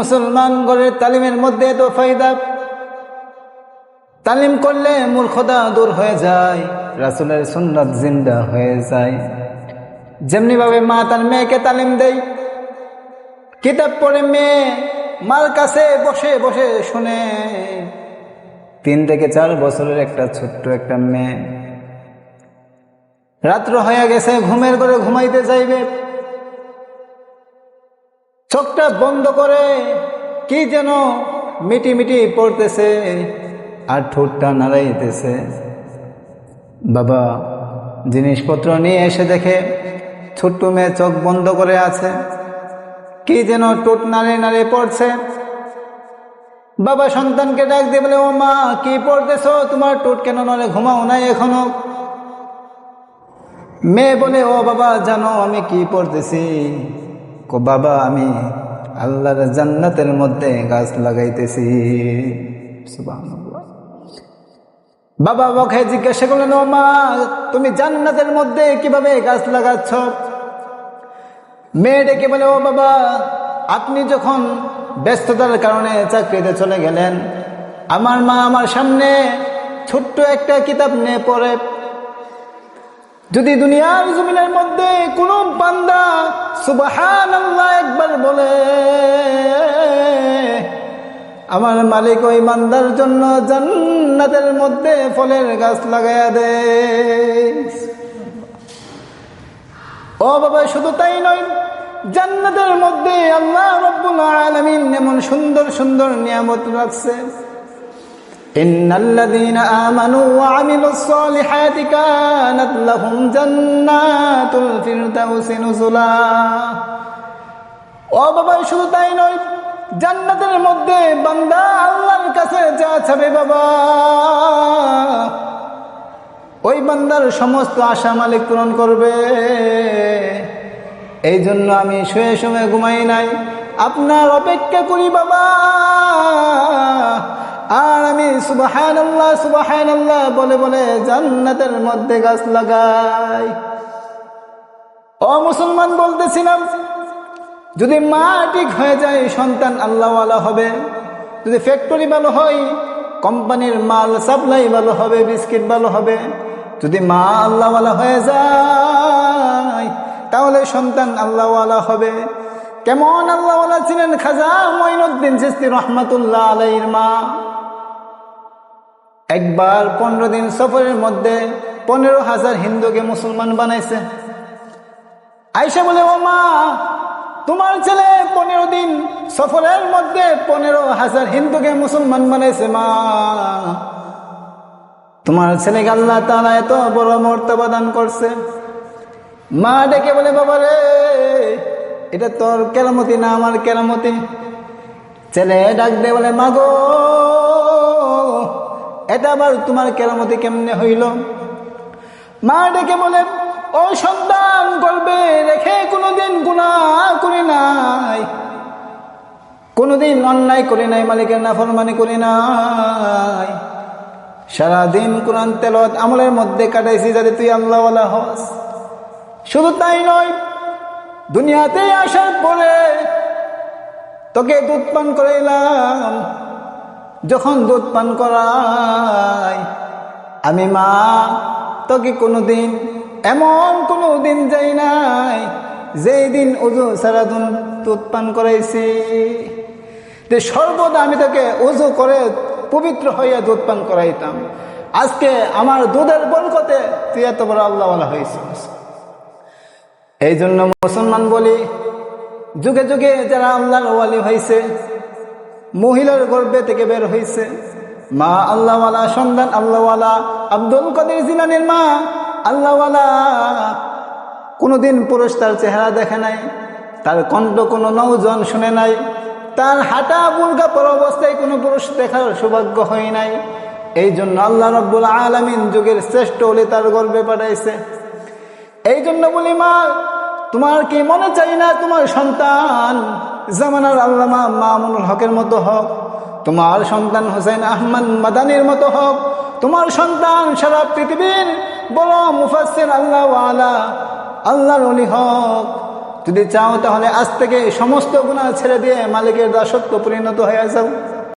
মুসলমান গড়ের তালিমের মধ্যে এত ফায়দা? তালিম করলে মূর্খতা দূর হয়ে যায়, রাসুলের সুন্নত জিন্দা হয়ে যায়। যেমনি ভাবে মা তার মেয়েকে তালিম দেয়, কিতাব পড়ে মেয়ে মার কাছে বসে বসে শুনে। তিন থেকে চার বছরের একটা ছোট্ট একটা মেয়ে। রাত্র হয়ে গেছে, ঘুমের করে ঘুমাইতে চাইবে চোখটা বন্ধ করে কি যেন মিটি মিটি পড়তেছে আর ঠোঁটটা নাড়াইতেছে। বাবা, জিনিসপত্র নিয়ে এসে দেখে ছোট্ট মেয়ে চোখ বন্ধ করে আছে। কি যেন টোট নাড়ে নাড়ে পড়ছে। বাবা সন্তানকে ডাক দিয়ে বলে, ও মা, কি পড়তেছো? তোমার টোট কেন নড়ে? ঘুমাও নাই এখনও? মেয়ে বলে, ও বাবা, জানো আমি কি পড়তেছি? কো বাবা, আমি আল্লাহর জান্নাতের মধ্যে গাছ লাগাইতেছি। বাবা বকে জিজ্ঞাসা করলেন, ও মা, তুমি জান্নাতের মধ্যে কীভাবে গাছ লাগাচ্ছ? মেয়ে ডেকে বলে, ও বাবা, আপনি যখন ব্যস্ততার কারণে চাকরিতে চলে গেলেন, আমার মা আমার সামনে ছোট্ট একটা কিতাব নিয়ে পড়ে। যদি দুনিয়ার জমিনের মধ্যে কোনো সুবাহান একবার বলে, আমার মালিক ওই বান্দার জন্য জান্নাতের মধ্যে ফলের গাছ লাগাইয়া দে। ও বাবা, শুধু তাই নয়, জান্নাতের মধ্যে আল্লাহ রব্বুল আলামিন এমন সুন্দর সুন্দর নিয়ামত রাখছে إن الذين آمنوا وعملوا الصالحات كانت لهم جنات الفردوس نزلا ও বাবা শুধু তাই নয় জান্নাতের মধ্যে বান্দা আল্লাহর কাছে যা চাবে বাবা ওই বান্দার সমস্ত আশা মালিক পূরণ করবে এই জন্য আমি শুয়ে শুয়ে ঘুমাই নাই আপনার অপেক্ষা করি বাবা আর আমি সুবাহান আল্লাহ সুবাহান আল্লাহ বলে বলে জান্নাতের মধ্যে গাছ লাগাই। ও মুসলমান বলতেছিলাম, যদি মা ঠিক হয়ে যায়, সন্তান আল্লাহওয়ালা হবে। যদি ফ্যাক্টরি ভালো হয়, কোম্পানির মাল সাপ্লাই ভালো হবে, বিস্কিট ভালো হবে। যদি মা আল্লাহওয়ালা হয়ে যায়, তাহলে সন্তান আল্লাহওয়ালা হবে। কেমন আল্লাহওয়ালা ছিলেন খাজা মঈনুদ্দিন চিস্তি রহমাতুল্লাহ আলাইর মা? একবার পনেরো দিন সফরের মধ্যে পনেরো হাজার হিন্দুকে মুসলমান বানাইছে। আইসা বলে, ও মা, তোমার ছেলে পনেরো দিন সফরের মধ্যে পনেরো হাজার হিন্দুকে মুসলমান বানাইছে, মা। তোমার ছেলেকে আল্লাহ তারা এত বড় মর্তবা দান করছে। মা ডেকে বলে, বাবা রে, এটা তোর কেরামতি না আমার কেরামতি? ছেলে ডাক দে বলে মাগো এটা আবার তোমার কেরামতি কেমনে হইল? মা ডেকে বলে, ও সন্তান করবে রেখে কোনোদিন গুণা করি নাই। কোনোদিন অন্যায় করি নাই, মালিকের নাফরমানি করি নাই। সারাদিন কোরআন তেলত আমলের মধ্যে কাটাইছি যাতে তুই আল্লাহওয়ালা হস। শুধু তাই নয় দুনিয়াতে আসার পরে তোকে দুধ পান করাইলাম। যখন দুধ পান করাই, আমি মা, তোকে কোনোদিন, এমন কোনো দিন যাই নাই, যেই দিন উজু সারাদিন দুধ পান করাইছি। যে সর্বদা আমি তাকে উজু করে পবিত্র হইয়া দুধ পান করাইতাম। আজকে আমার দুধের বরকতে তুই এত বড় আল্লাহওয়ালা হয়েছিস এই জন্য মুসলমান বলি, যুগে যুগে যারা আল্লাহর ওয়ালি হয়েছে মহিলার গর্বে থেকে বের হয়েছে মা আল্লাহওয়ালা, সন্তান আল্লাহওয়ালা, আব্দুল কাদের জিলানের মা আল্লাহওয়ালা। কোনোদিন পুরুষ তার চেহারা দেখে নাই, তার কণ্ঠ কোনো নৌজন শুনে নাই, তার হাঁটা বুলকা পর অবস্থায় কোনো পুরুষ দেখার সৌভাগ্য হয় নাই। এই জন্য আল্লাহ রব্বুল আলমিন যুগের শ্রেষ্ঠ হলে তার গর্বে পাঠাইছে। এই জন্য বলি, মা তোমার কি মনে চাই না তোমার সন্তান? জামানার আল্লামা মামুনুল হকের মতো হোক, তোমার সন্তান হোসেন আহমদ মাদানির মতো হোক, তোমার সন্তান সারা পৃথিবীর বড় মুফাসের আল্লাহ আলা আল্লাহর অলি হক। যদি চাও তাহলে আজ থেকে সমস্ত গুণা ছেড়ে দিয়ে মালিকের দাসত্ব পরিণত হয়ে যাও।